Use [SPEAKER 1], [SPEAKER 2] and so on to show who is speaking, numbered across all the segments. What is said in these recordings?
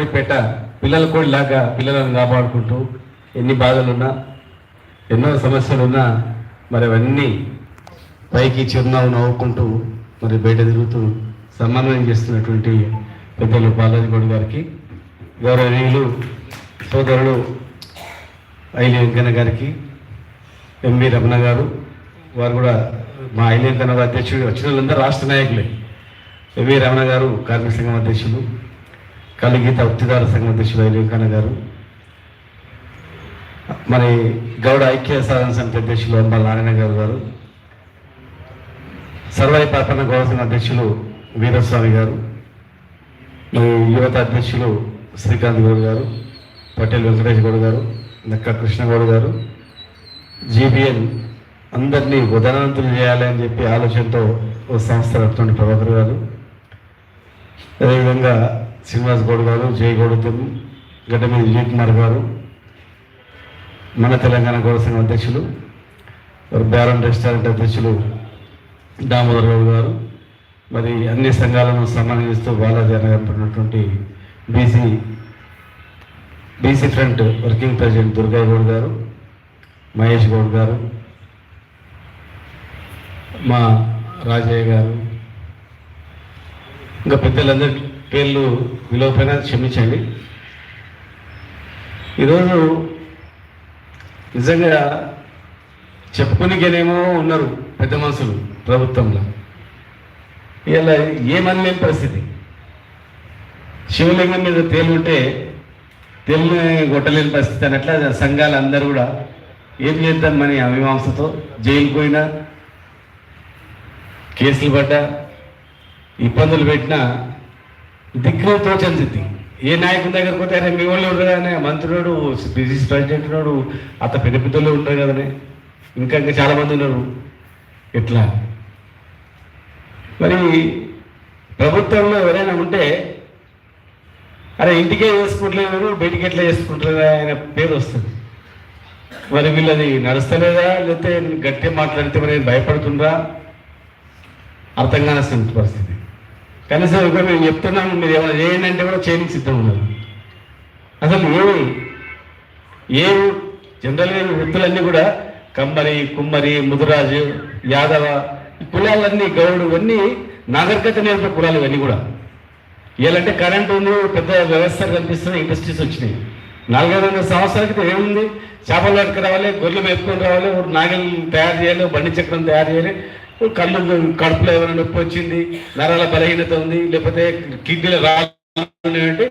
[SPEAKER 1] కోడిపేట పిల్లల కోడిలాగా పిల్లలను కాపాడుకుంటూ ఎన్ని బాధలున్నా ఎన్నో సమస్యలున్నా మరి అవన్నీ పైకి చిరునవ్వు నవ్వుకుంటూ మరి బయట తిరుగుతూ సమన్వయం చేస్తున్నటువంటి పెద్దలు బాలాజీ గౌడ్ గారికి గౌరవనీయులు సోదరుడు ఐలి వెంకన్న గారికి ఎంవి రమణ గారు వారు కూడా మా ఐలి వెంకన్న అధ్యక్షుడు వచ్చిన వాళ్ళందరూ రాష్ట్ర నాయకులే. ఎంవి రమణ గారు కార్మిక సంఘం అధ్యక్షులు కలిగీత ఉత్తిదార సంఘం అధ్యక్షుడు ఐలి వెంకన్న గారు. మరి గౌడ ఐక్య సాధన సమితి అధ్యక్షులు అంబాల నారాయణ గారు గారు. సర్వై పాపన్న గౌడ అధ్యక్షులు వీరస్వామి గారు. మరి యువత అధ్యక్షులు శ్రీకాంత్ గౌడ్ గారు పటేల్ వెంకటేష్ గౌడ్ గారు నక్క కృష్ణగౌడ్ గారు. జీబీఎన్ అందరినీ ఉదనవంతులు చేయాలి అని చెప్పి ఆలోచనతో ఓ సంస్థ నడుపుతున్న ప్రభాకర్ గారు. అదేవిధంగా శ్రీనివాస్ గౌడ్ గారు జయ గౌడతం గడ్డమీది విజయ్ కుమార్ గారు మన తెలంగాణ గౌడ సంఘం అధ్యక్షులు బ్యారన్ రెస్టారెంట్ అధ్యక్షులు దామోదర్ రావు గారు మరి అన్ని సంఘాలను సమన్వయిస్తూ Balaji అనగంటున్నటువంటి BC BC front working president Durga Goud గారు మహేష్ గౌడ్ గారు మా రాజయ్య గారు ఇంకా పెద్దలందరికీ పేర్లు విలువపైన క్షమించండి. ఈరోజు నిజంగా చెప్పుకునికేనేమో ఉన్నారు పెద్ద మనుషులు ప్రభుత్వంలో. ఇలా ఏమనలేని పరిస్థితి? శివలింగం మీద తేలుంటే తేలిని కొట్టలేని పరిస్థితి అన్నట్ల సంఘాలు అందరూ కూడా ఏం చేద్దాం మన అమీమాంసతో జైలు పోయినా కేసులు పడ్డా ఇబ్బందులు పెట్టినా దిగ్గా తోచని ఏ నాయకుని దగ్గర పోతే అరే మీ వాళ్ళు ఉండరు కదనే? మంత్రుడు బిజినెస్ ప్రెసిడెంట్ ఉన్నాడు అత పెద్ద పెద్దలు ఉంటారు కదనే? ఇంకా ఇంకా చాలా మంది ఉన్నారు. ఎట్లా? మరి ప్రభుత్వంలో ఎవరైనా ఉంటే అరే ఇంటికే చేసుకుంటలేరు బయటికి ఎట్లా చేసుకుంటారు ఆయన పేరు వస్తుంది. మరి వీళ్ళది నడుస్తలేదా? లేకపోతే గట్టిగా మాట్లాడితే మరి భయపడుతుండ్రా? అర్థం కానటువంటి పరిస్థితి. కనీసం ఇక్కడ మేము చెప్తున్నాము మీరు ఏమైనా చేయండి అంటే కూడా చేయడానికి సిద్ధం ఉన్నారు. అసలు ఏమి? ఏ జనరల్గా వృత్తులన్నీ కూడా కమ్మరి కుమ్మరి ముదురాజు యాదవ కులాలన్నీ గౌడు ఇవన్నీ నాగరికత నేర్పే కులాలు ఇవన్నీ కూడా. ఇలాంటి కరెంట్ ఉంది పెద్ద వ్యవస్థ కనిపిస్తుంది ఇండస్ట్రీస్ వచ్చినాయి. నాలుగైదు వందల సంవత్సరాల క్రితం ఏముంది? చేపలు పట్టుకు రావాలి గొర్రెలు మేపుకొని రావాలి నాగలు తయారు చేయాలి బండి చక్రం తయారు చేయాలి కళ్ళు కడుపులో ఏమైనా నొప్పి వచ్చింది? నరాల బలహీనత ఉంది? లేకపోతే కిడ్నీలో రాంటే అంటే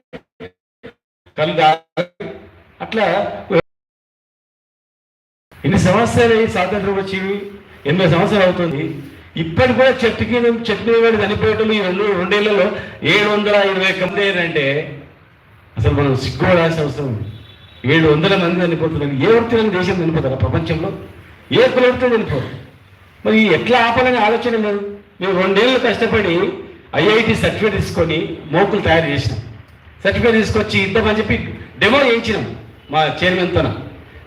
[SPEAKER 1] కళ్ళు అట్లా ఎన్ని సంవత్సరాలు స్వాతంత్రం వచ్చి ఎనభై సంవత్సరాలు అవుతుంది. ఇప్పటి కూడా చెట్టుకి చెట్టు మీద చనిపోయేటప్పుడు ఈ రెండు రెండేళ్ళలో ఏడు వందల ఇరవై మంది అంటే అసలు మనం సిగ్గుపడాల్సిన అవసరం ఏడు వందల మంది చనిపోతున్నారు. ఏ వృత్తిలో దేశం చనిపోతారా ప్రపంచంలో. ఏ కులవృత్తి చనిపోరు మరి ఎట్లా ఆపాలని ఆలోచన లేదు. మేము రెండేళ్ళు కష్టపడి ఐఐటి సర్టిఫికేట్ తీసుకొని మోకులు తయారు చేసినాం. సర్టిఫికేట్ తీసుకొచ్చి ఇద్దామని చెప్పి డెమో చేయించినాం మా చైర్మన్తోన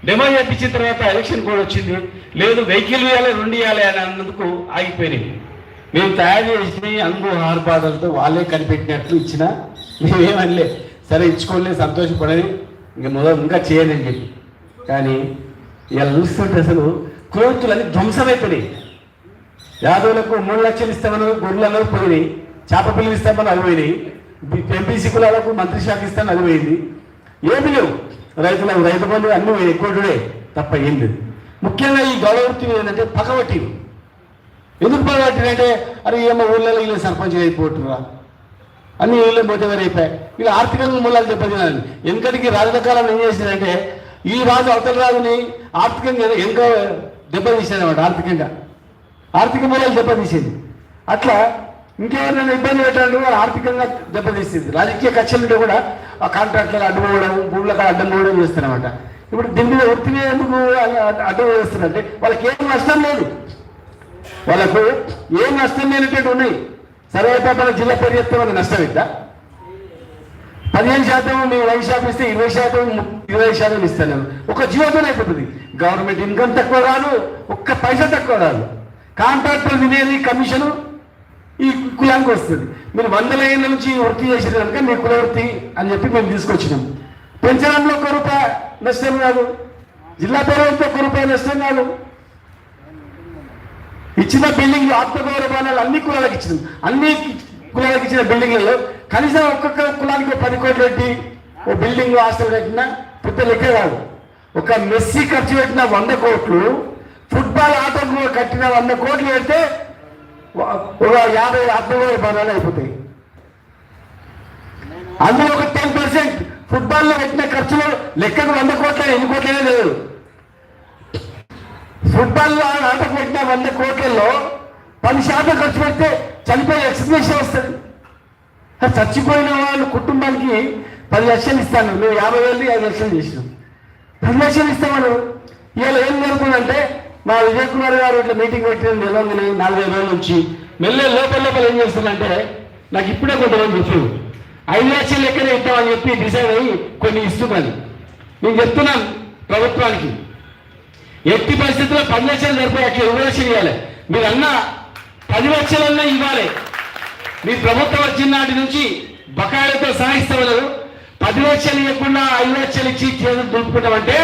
[SPEAKER 1] డెమో చేయించిన తర్వాత ఎలక్షన్ కూడా వచ్చింది. లేదు వెహికల్ ఇవ్వాలి రెండు ఇవ్వాలి అని అన్నందుకు ఆగిపోయినాయి. మేము తయారు చేసి అంగు ఆర్పాదాలతో వాళ్ళే కనిపెట్టినట్లు ఇచ్చిన మేమేమనలే సరే ఇచ్చుకోలే సంతోషపడని ఇంకా మొదలు ఇంకా చేయనని చెప్పి. కానీ ఇలా చూస్తుంటే అసలు క్రోతులన్నీ ధ్వంసమైపోయినాయి. యాదవులకు మూడు లక్షలు ఇస్తామని గొర్రెలలో పోయినాయి. చేప పిల్లలు ఇస్తామని అదిపోయినాయి. ఎంపీసీ కులాలకు మంత్రి శాఖ ఇస్తామని అదిపోయింది. ఏమి లేవు. రైతులకు రైతు బంధు అన్ని ఎక్కువే తప్ప ఏం లేదు. ముఖ్యంగా ఈ గౌరవ వృత్తి ఏంటంటే పగబట్టి ఎందుకు పగబట్టి అంటే అరే ఏమో ఊళ్ళలో వీళ్ళు సర్పంచ్ అయిపోతురా అన్ని ఊళ్ళో మోటివేట్ అయిపోయాయి. వీళ్ళు ఆర్థికంగా మూలాలు దెబ్బతినాలి. ఎందుకంటే రాజకాలం ఏం చేసిందంటే ఈ రాజు అవతల రాజుని ఆర్థికంగా ఎంతో అన్నమాట ఆర్థికంగా. ఆర్థిక మూలాలు దెబ్బతీసేది. అట్లా ఇంకెవరినైనా ఇబ్బంది పెట్టాలంటే కూడా ఆర్థికంగా దెబ్బతీస్తుంది రాజకీయ కక్షలుంటే కూడా ఆ కాంట్రాక్టులు అడ్డుపోవడం భూములకు అడ్డం పోవడం చేస్తారన్నమాట ఇప్పుడు దీని మీద ఒత్తిడి ఎందుకు అడ్డు- అడ్డు వేస్తున్నారంటే వాళ్ళకి ఏం నష్టం లేదు. వాళ్ళకు ఏం నష్టం లేనట్టు ఉన్నాయి. సర్వేపేట జిల్లా పరిగెత్తే వాళ్ళకి నష్టం ఇద్దా? పదిహేను శాతం మేము ఐదు శాతం ఇస్తే ఇరవై శాతం ఇరవై శాతం ఇస్తాను ఒక జీవితం అయిపోతుంది. గవర్నమెంట్ ఇన్కమ్ తక్కువ రాదు ఒక్క పైసా తక్కువ రాదు. కాంట్రాక్టర్ తినేది కమిషను
[SPEAKER 2] ఈ కులానికి వస్తుంది. మీరు వందల ఏళ్ళ నుంచి వృత్తి చేసిన కనుక మీ కుల వృత్తి అని చెప్పి మేము తీసుకొచ్చినాం. పెంచడంలో ఒక రూపాయి నష్టం కాదు. జిల్లా పేరుతో ఒక రూపాయి నష్టం కాదు. ఇచ్చిన బిల్డింగ్ ఆత్మగౌరవ భవనాలు అన్ని కులాలకు ఇచ్చినాం. అన్ని కులాలకు ఇచ్చిన బిల్డింగ్లలో కనీసం ఒక్కొక్క కులానికి ఒక పది కోట్లు పెట్టి ఓ బిల్డింగ్ హాస్టల్ కట్టినా పెద్ద లెక్క కాదు. ఒక మెస్సీ ఖర్చు పెట్టిన వంద కోట్లు ఫుట్బాల్ ఆటకు కట్టిన వంద కోట్లు పెడితే ఒక- యాభై అర్థం భవనాలు అయిపోతాయి. అందులో ఒక టెన్ పర్సెంట్ ఫుట్బాల్లో పెట్టిన ఖర్చులు లెక్కకు వంద కోట్ల ఎన్ని కోట్లే లేదు. ఫుట్బాల్లో ఆటకు పెట్టిన వంద కోట్లలో పది శాతం ఖర్చు పెడితే చనిపోయే ఎక్స్ప్రెషన్ వస్తుంది. చచ్చిపోయిన వాళ్ళ కుటుంబానికి పది లక్షలు ఇస్తాను. నువ్వు యాభై వేలు ఐదు లక్షలు చేసినావు పది లక్షలు ఇస్తామను ఇవాళ ఏం జరుగుతుందంటే మా విజయ్ కుమార్ గారు ఇట్లా మీటింగ్ పెట్టిన నిలవని నాలుగైదు రోజుల నుంచి మెల్లె లోపల లోపల ఏం చేస్తుందంటే నాకు ఇప్పుడే కొంతమంది చెప్పు ఐదు లక్షల లెక్కనే ఇద్దామని చెప్పి డిసైడ్ అయ్యి కొన్ని ఇస్తున్నాను నేను చెప్తున్నాను ప్రభుత్వానికి. ఎట్టి పరిస్థితుల్లో పది లక్షలు సరిపోయి అట్లా ఇరవై లక్షలు ఇవ్వాలి. మీరు అన్న పది లక్షలన్నా ఇవ్వాలి. మీ ప్రభుత్వం వచ్చిన నాటి నుంచి బకాయిలతో సాగిస్తామన్నారు పది లక్షలు ఇవ్వకుండా ఐదు లక్షలు ఇచ్చి చేతులు దులుపుకుంటామంటే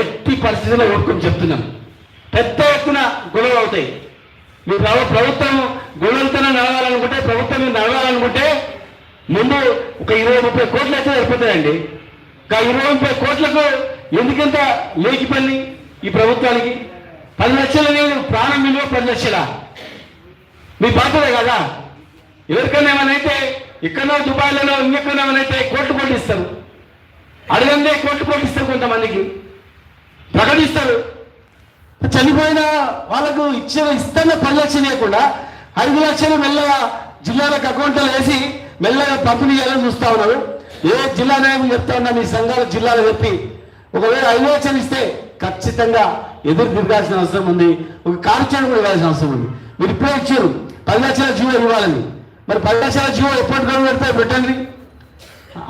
[SPEAKER 2] ఎట్టి పరిస్థితుల్లో ఊరుకొని చెప్తున్నాం పెద్ద ఎత్తున గొడవలు అవుతాయి. మీరు ప్రభు- ప్రభుత్వం గొడవలతోనే నడవాలనుకుంటే ప్రభుత్వం మీద నడవాలనుకుంటే ముందు ఒక ఇరవై ముప్పై కోట్లు అయితే సరిపోతాయండి. ఒక ఇరవై ముప్పై కోట్లకు ఎందుకంత లేకి పని ఈ ప్రభుత్వానికి? పది లక్షల నేను ప్రాణం విలువ పది లక్షలా? మీ బాధ్యత కదా? ఎవరికైనా ఏమైనా ఇక్కడో దుబాయ్లలో ఇంకెక్కడ ఏమైనా కోట్లు కోట్లు ఇస్తారు అడగందే కోట్లు కోట్లు ఇస్తారు కొంతమందికి. ప్రకటిస్తారు. చనిపోయిన వాళ్ళకు ఇచ్చే ఇస్తున్న పది లక్షలు ఇవ్వకుండా ఐదు లక్షలు మెల్లగా జిల్లాలకు అకౌంట్లో వేసి మెల్లగా పంపిణీ చేయాలని చూస్తా ఉన్నారు ఏ జిల్లా నాయకులు చెప్తా ఉన్నా మీ సంఘాల జిల్లాలో చెప్పి ఒకవేళ ఐదు లక్షలు ఇస్తే ఖచ్చితంగా ఎదురు తిరగాల్సిన అవసరం ఉంది. ఒక కార్యాచరణ కూడా ఇవ్వాల్సిన అవసరం ఉంది. మీరు ఇప్పుడే ఇచ్చారు. పది లక్షల జీవో ఇవ్వాలని. మరి పది లక్షల జీవో ఎప్పటికైనా పెడతారు? పెట్టండి.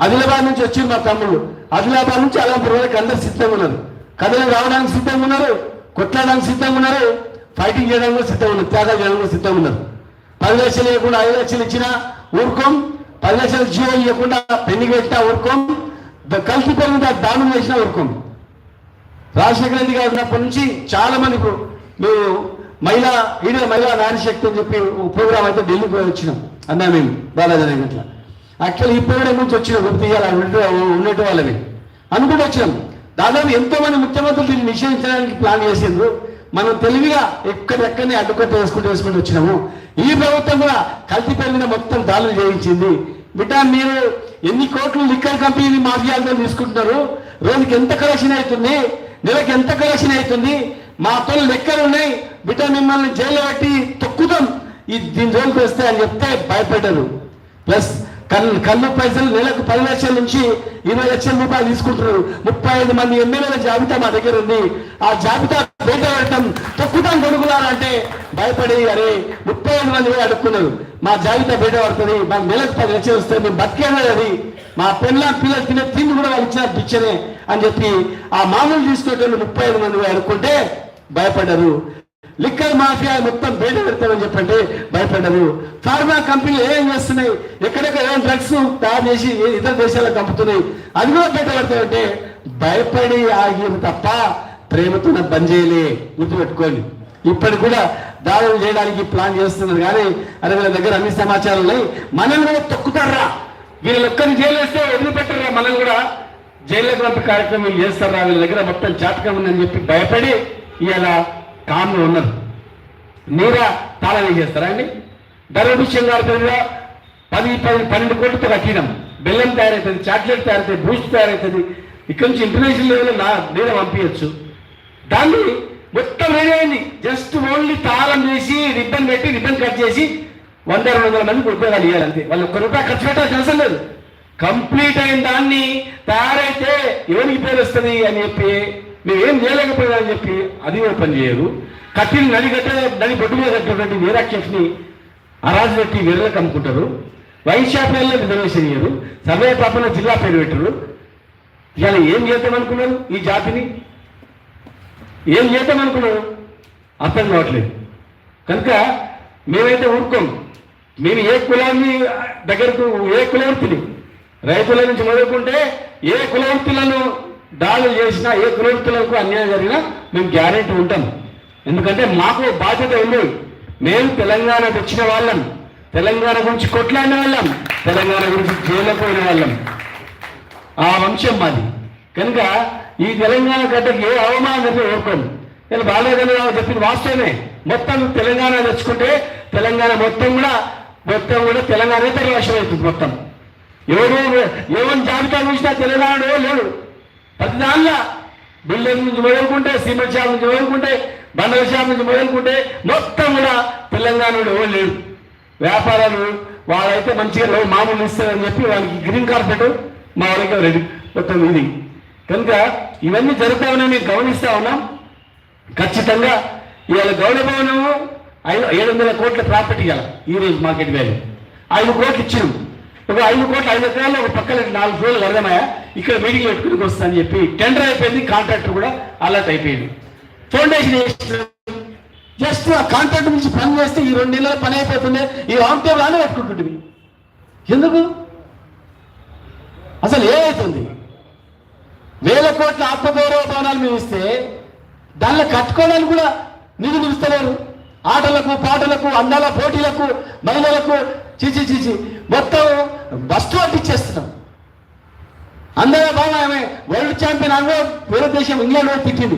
[SPEAKER 2] ఆదిలాబాద్ నుంచి వచ్చింది మా తమ్ముడు. ఆదిలాబాద్ నుంచి అలంపూర్ వరకు అందరు సిద్ధంగా ఉన్నారు కథలు రావడానికి సిద్ధంగా ఉన్నారు. కొట్లాడడానికి సిద్ధంగా ఉన్నారు ఫైటింగ్ చేయడానికి కూడా సిద్ధంగా ఉన్నారు త్యాగాలు చేయడానికి కూడా సిద్ధంగా ఉన్నారు. పది లక్షలు ఇవ్వకుండా ఐదు లక్షలు ఇచ్చినా ఊరుకోం పది లక్షల జీవో ఇవ్వకుండా పెళ్ళి పెట్టినా ఊరుకోం కలిసి పెరిగిన దానం చేసినా ఊరుకోం. రాజశేఖర రెడ్డి గారు ఉన్నప్పటి నుంచి చాలా మంది ఇప్పుడు మేము మహిళా ఈడ మహిళా నారీశక్తి అని చెప్పి ప్రోగ్రామ్ అయితే ఢిల్లీకి పోయి వచ్చినాం. అన్నా మేము బాలాజీ అట్లా యాక్చువల్ ఈ ప్రోగ్రామ్ నుంచి వచ్చినాం గుర్తు తీయాలి ఉన్నట్టు వాళ్ళని. అనుకుంటూ వచ్చినాం. దాదాపు ఎంతో మంది ముఖ్యమంత్రులు దీన్ని నిషేధించడానికి ప్లాన్ చేసిండ్రు. మనం తెలివిగా ఎక్కడెక్కడనే అడ్డుకట్ట వేసుకుంటూ వేసుకుంటూ వచ్చినాము. ఈ ప్రభుత్వం కూడా కల్తీ పెరిగిన మొత్తం దాడులు చేయించింది. బిడ్డ మీరు ఎన్ని కోట్లు లిక్కర్ కంపెనీ మాఫియాలతో తీసుకుంటున్నారు? రోజుకి ఎంత కలెక్షన్ అవుతుంది? నెలకి ఎంత కలెక్షన్ అవుతుంది? మా పనులు లెక్కలు ఉన్నాయి. బిడ్డ మిమ్మల్ని జైలు పెట్టి తొక్కుతాం. ఈ దీని జోలికి వస్తే అని చెప్తే భయపడ్డారు ప్లస్ కళ్ళు కళ్ళు పైసలు నెలకు పది లక్షల నుంచి ఇరవై లక్షల రూపాయలు తీసుకుంటున్నారు. ముప్పై ఐదు మంది ఎమ్మెల్యేల జాబితా మా దగ్గర ఉంది. ఆ జాబితా బయట పెట్టడం తొక్కుతాం కొనుక్కున్నారంటే భయపడి అరే ముప్పై ఐదు మంది అడుక్కున్నారు. మా జాబితా బయట పడుతుంది మాకు నెలకు పది లక్షలు వస్తాయి మేము బతికేది అది. మా పిల్ల పిల్లలు తినే తిండి కూడా వాళ్ళు ఇచ్చిన పిచ్చనే అని చెప్పి ఆ మామూలు తీసుకునేటోళ్ళు ముప్పై ఐదు మంది అడుక్కుంటే భయపడ్డారు లిక్కర్ మాఫియా మొత్తం బయట పెడతామని చెప్పండి భయపడ్డారు ఫార్మా కంపెనీలు ఏం చేస్తున్నాయి? ఎక్కడెక్కడ ఏం డ్రగ్స్ తయారు చేసి ఇతర దేశాలకు పంపుతున్నాయి? అది కూడా బయట పెడతామంటే భయపడి ఆగిరు తప్ప ప్రేమతో బంద్ చేయలే. గుర్తుపెట్టుకోండి. ఇప్పటికి కూడా దాడులు చేయడానికి ప్లాన్ చేస్తున్నారు కానీ అరే వీళ్ళ దగ్గర అన్ని సమాచారం ఉన్నాయి. మనల్ని కూడా తొక్కుతారా? వీళ్ళ ఒక్కరిని జైలు వేస్తే పెట్టరా మనల్ని కూడా జైల్లోకి పంపే కార్యక్రమం చేస్తారా? వీళ్ళ దగ్గర మొత్తం చాటకం ఉందని చెప్పి భయపడి ఇలా కామ్గా ఉన్నారు మీరా తాళం చేస్తారా అండి? ధర గారి దగ్గర పది పది పన్నెండు కోట్లతో కట్టినాం. బెల్లం తయారవుతుంది చాక్లెట్ తయారవుతుంది బూస్ట్ తయారవుతుంది ఇక్కడ నుంచి ఇంటర్నేషనల్ లెవెల్లో నా మీద పంపించచ్చు. దాన్ని మొత్తం రెడీ జస్ట్ ఓన్లీ తాళం చేసి రిబ్బన్ పెట్టి రిబ్బన్ కట్ చేసి వంద రెండు వందల మందికి ఉపయోగాలు ఇవ్వాలి వాళ్ళు ఒక్క రూపాయి ఖర్చు పెట్టాల్సిన అవసరం లేదు. కంప్లీట్ అయిన దాన్ని తయారైతే ఎవరికి పేరు వస్తుంది అని చెప్పి మేమేం ఏం చేయలేకపోయినా అని చెప్పి అది కూడా పని చేయరు కట్టిన నది కట్టే నది బొడ్డు మీద కట్టినటువంటి వీరాక్షని అరాజు పెట్టి వీళ్ళకి అమ్ముకుంటారు. వైన్ షాపులలో రిజర్వేషన్ ఇయ్యరు సర్వే పాపన జిల్లా పేరు పెట్టరు. ఇవాళ ఏం చేద్దాం అనుకున్నారు ఈ జాతిని? ఏం చేద్దాం అనుకున్నారు? అర్థం కావట్లేదు. కనుక మేమైతే ఊరుకోం.
[SPEAKER 1] మేము ఏ కులాన్ని దగ్గరకు ఏ కులవృత్తిని? రైతుల నుంచి మొదలుకుంటే ఏ కులవృత్తులను దాడులు చేసినా ఏ కులవృత్తులకు అన్యాయం జరిగినా మేము గ్యారెంటీ ఉంటాం. ఎందుకంటే మాకు బాధ్యత ఉంది. మేము తెలంగాణ తెచ్చిన వాళ్ళం. తెలంగాణ గురించి కొట్లాడిన వాళ్ళం. తెలంగాణ గురించి జైలుకు వాళ్ళం. ఆ వంశం మాది. కనుక ఈ తెలంగాణ గడ్డకి ఏ అవమానం జరిగినా నేను బాలేదని చెప్పిన వాస్తవమే. మొత్తం తెలంగాణ తెచ్చుకుంటే తెలంగాణ మొత్తం కూడా మొత్తం కూడా తెలంగాణ రాష్ట్రం అవుతుంది మొత్తం. ఎవరు ఎవరి జాబితా చూసినా తెలంగాణలో లేడు. పది దానిలో బిల్డింగ్ నుంచి మొదలుకుంటే సిమెంట్ షాప్ నుంచి మొదలుకుంటే బండల షాప్ నుంచి మొదలుకుంటే మొత్తం కూడా తెలంగాణలో ఎవరు లేడు వ్యాపారాలు వాళ్ళైతే మంచిగా లో- మామూలు ఇస్తారని చెప్పి వాళ్ళకి గ్రీన్ కార్పెట్ మా వాళ్ళకి రెడీ మొత్తం ఇది. కనుక ఇవన్నీ జరుగుతామని మేము గమనిస్తా ఉన్నాం. ఖచ్చితంగా ఇవాళ గౌడ భవనము ఐదు ఏడు వందల కోట్ల ప్రాపర్టీ ఇవాళ ఈ రోజు మార్కెట్ వాల్యూ ఐదు కోట్లు ఇచ్చినాం ఒక ఐదు కోట్ల ఐదు ఎకరాలు ఒక పక్కన నాలుగు ఫ్లోర్లు కడదామయ్యా. ఇక్కడ మీటింగ్ పెట్టుకుని వస్తా అని చెప్పి టెండర్ అయిపోయింది కాంట్రాక్టర్ కూడా అలర్ట్ అయిపోయింది. ఫౌండేషన్
[SPEAKER 2] జస్ట్ ఆ కాంట్రాక్ట్ నుంచి పని చేస్తే ఈ రెండు నెలల పని అయిపోతుంది ఈ రామ్ టేబుల్ అనే పెట్టుకుంటుంది ఎందుకు? అసలు ఏమవుతుంది వేల కోట్ల ఆత్మగౌరవ భవనాలు మేము ఇస్తే దానిలో కట్టుకోవడానికి కూడా నిధులు ఇస్తలేరు. ఆటలకు పాటలకు అందాల పోటీలకు మహిళలకు చిచి చిచి మొత్తం వస్తువు అట్టిచ్చేస్తున్నాం ఇచ్చేస్తున్నాం అందరూ బాగా ఆమె వరల్డ్ ఛాంపియన్ ఆమె వేరే దేశం ఇంగ్లాండ్ వైపు తిట్టింది.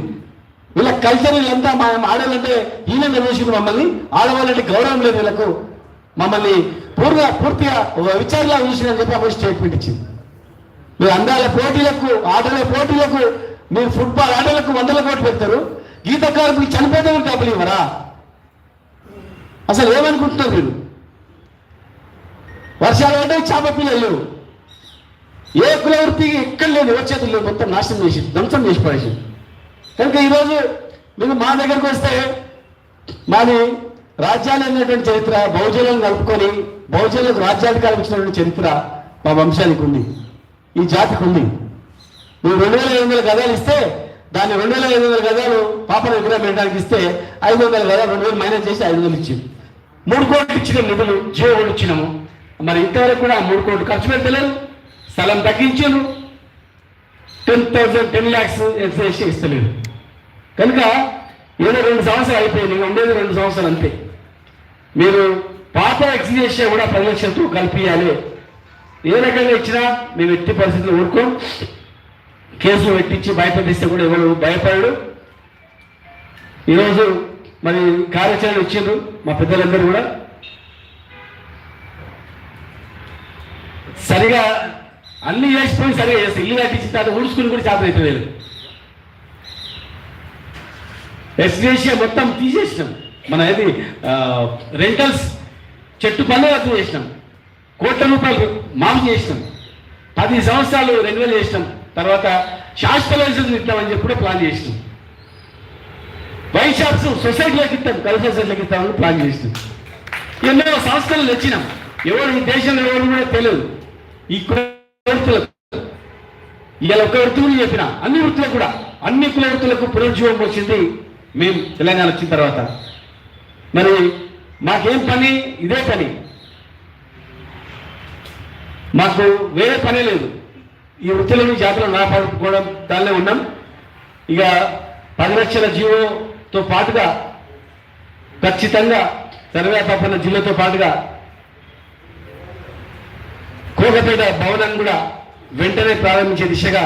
[SPEAKER 2] వీళ్ళ కల్చర్ వీళ్ళంతా మా ఆడవాళ్ళంటే హీనంగా చూసింది మమ్మల్ని. ఆడవాళ్ళంటే గౌరవం లేదు వీళ్ళకు. మమ్మల్ని పూర్తిగా పూర్తిగా ఒక విచారలా చూసిందని చెప్పి అప్పుడు స్టేట్మెంట్ ఇచ్చింది. మీరు అందాల పోటీలకు ఆటల పోటీలకు మీరు ఫుట్బాల్ ఆటలకు వందల కోట్లు పెడతారు. గీతకారులకు కార్మికులు చనిపోతే డబ్బులు ఇవ్వరా? అసలు ఏమనుకుంటున్నారు మీరు? వర్షాలు అంటే చేప పిల్లలు ఏ కులవృత్తి ఎక్కడ లేదు ఎవరి చేతుల్లో మొత్తం నాశనం చేసి ధ్వంసం చేసి పడేసి కనుక ఈరోజు మీరు మా దగ్గరకు వస్తే మాది రాజ్యాలు అనేటువంటి చరిత్ర బహుజనులను కలుపుకొని బహుజనులకు రాజ్యాధికారం ఇచ్చినటువంటి చరిత్ర మా వంశానికి ఉంది ఈ జాతికి ఉంది. నువ్వు రెండు వేల ఐదు వందల గదాలు ఇస్తే దాన్ని రెండు వేల ఐదు వందల గదాలు పాపన విగ్రహం పెట్టడానికి ఇస్తే ఐదు వందల గదాలు రెండు వేలు మైనస్ చేసి ఐదు వందలు ఇచ్చింది. మూడు కోట్లు ఇచ్చిన నిధులు జియో ఇచ్చినాము. మరి ఇంతవరకు కూడా ఆ మూడు కోట్లు ఖర్చు పెట్టలేదు. స్థలం తగ్గించాను. టెన్ థౌసండ్ టెన్ ల్యాక్స్ ఎక్స్చేసి ఇస్తలేదు కనుక ఏదో రెండు సంవత్సరాలు అయిపోయింది ఉండేది రెండు సంవత్సరాలు అంతే. మీరు పాత ఎక్స్చేసే కూడా పది లక్షలతో కల్పించాలి ఏ రకంగా ఇచ్చినా మేము ఎట్టి పరిస్థితులు ఊరుకోం. కేసులు పెట్టించి భయపడిస్తే కూడా ఎవరు భయపడడు ఈరోజు మరి కార్యాచరణ ఇచ్చిండ్రు మా పెద్దలందరూ కూడా. సరిగా అన్ని చేసిపోయి సరిగా చేస్తే. ఇల్లు కట్టించిన తర్వాత ఊడ్చుకుని కూడా చేత అవుతుంది లేదు మొత్తం తీసేసినాం. మన ఇది రెంటల్స్ చెట్టు పనులు రద్దు చేసినాం. కోట్ల రూపాయలు మాఫ్ చేసినాం. పది సంవత్సరాలు రెన్యువల్ చేసినాం. తర్వాత శాశ్వత లైసెన్స్ ఇద్దామని చెప్పి కూడా ప్లాన్ చేసినాం. వైన్ షాప్స్ సొసైటీలోకి ఇస్తాం కల్ సొసైటీలోకి ఇస్తామని ప్లాన్ చేసినాం. ఎన్నో సంస్థలు తెచ్చినాం. ఎవరు ఈ దేశంలో ఎవరు కూడా తెలియదు. ఈ కులవృత్తులకు ఒక వృత్తులు చెప్పిన అన్ని వృత్తులకు కూడా అన్ని కుల వృత్తులకు పునరుజ్జీవం వచ్చింది మేము తెలంగాణ వచ్చిన తర్వాత. మరి మాకేం పని? ఇదే పని. మాకు వేరే పని లేదు. ఈ వృత్తులను జాతులను కాపాడుకోవడం దానిలో ఉన్నాం. ఇక పది లక్షల జీవోతో పాటుగా ఖచ్చితంగా సర్వే తప్పన జిల్లాతో పాటుగా కోకపేట భవనాన్ని కూడా వెంటనే ప్రారంభించే దిశగా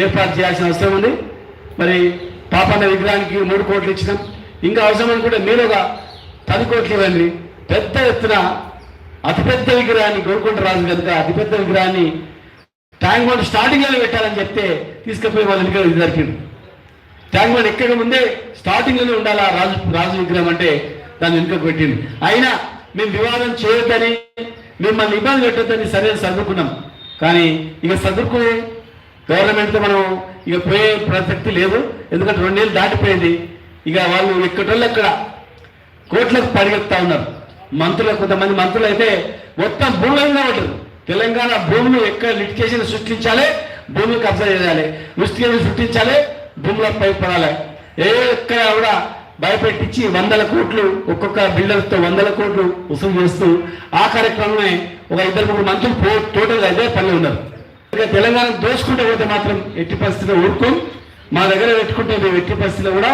[SPEAKER 2] ఏర్పాటు చేయాల్సిన అవసరం ఉంది. మరి పాపన్న విగ్రహానికి మూడు కోట్లు ఇచ్చినాం. ఇంకా అవసరం అనుకుంటే మీరు ఒక పది కోట్లు ఇవ్వండి. పెద్ద ఎత్తున అతిపెద్ద విగ్రహాన్ని గోల్కొండ రాజు కనుక అతిపెద్ద విగ్రహాన్ని ట్యాంక్ బండ్ స్టార్టింగ్లో పెట్టాలని చెప్తే తీసుకుపోయి వాళ్ళ విగ్రహం ఇది ట్యాంక్ బండ్ ఎక్కడ ముందే స్టార్టింగ్లోనే ఉండాలా రాజు రాజు విగ్రహం అంటే దాన్ని వెనుకకు పెట్టింది. అయినా మేము వివాదం చేయొద్దని మిమ్మల్ని ఇబ్బంది పెట్టొద్దని సరే సర్దుకున్నాం. కానీ ఇక సర్దుకునే గవర్నమెంట్తో మనం ఇక పోయే ప్రసక్తి లేదు. ఎందుకంటే రెండేళ్ళు దాటిపోయింది. ఇక వాళ్ళు ఎక్కడోళ్ళు ఎక్కడ కోట్లకు పరిగెత్తా ఉన్నారు. మంత్రులు కొంతమంది మంత్రులు అయితే మొత్తం భూములంగా ఉంటారు. తెలంగాణ భూములు ఎక్కడ లిటికేషన్ సృష్టించాలి భూములు కబ్జా చేయాలి. లిటికేషన్ సృష్టించాలి భూములపై పడాలి. ఏ ఎక్కడ కూడా
[SPEAKER 1] భయపెట్టించి వందల కోట్లు ఒక్కొక్క బిల్డర్తో వందల కోట్లు వసూలు చేస్తూ ఆ కార్యక్రమమే ఒక ఇద్దరు ముగ్గురు మంత్రులు పో టోటల్గా అదే పని ఉన్నారు. ఇక తెలంగాణ దోచుకుంటే పోతే మాత్రం ఎట్టి పరిస్థితిలో ఊరుకోం. మా దగ్గర పెట్టుకుంటే మేము ఎట్టి పరిస్థితిలో కూడా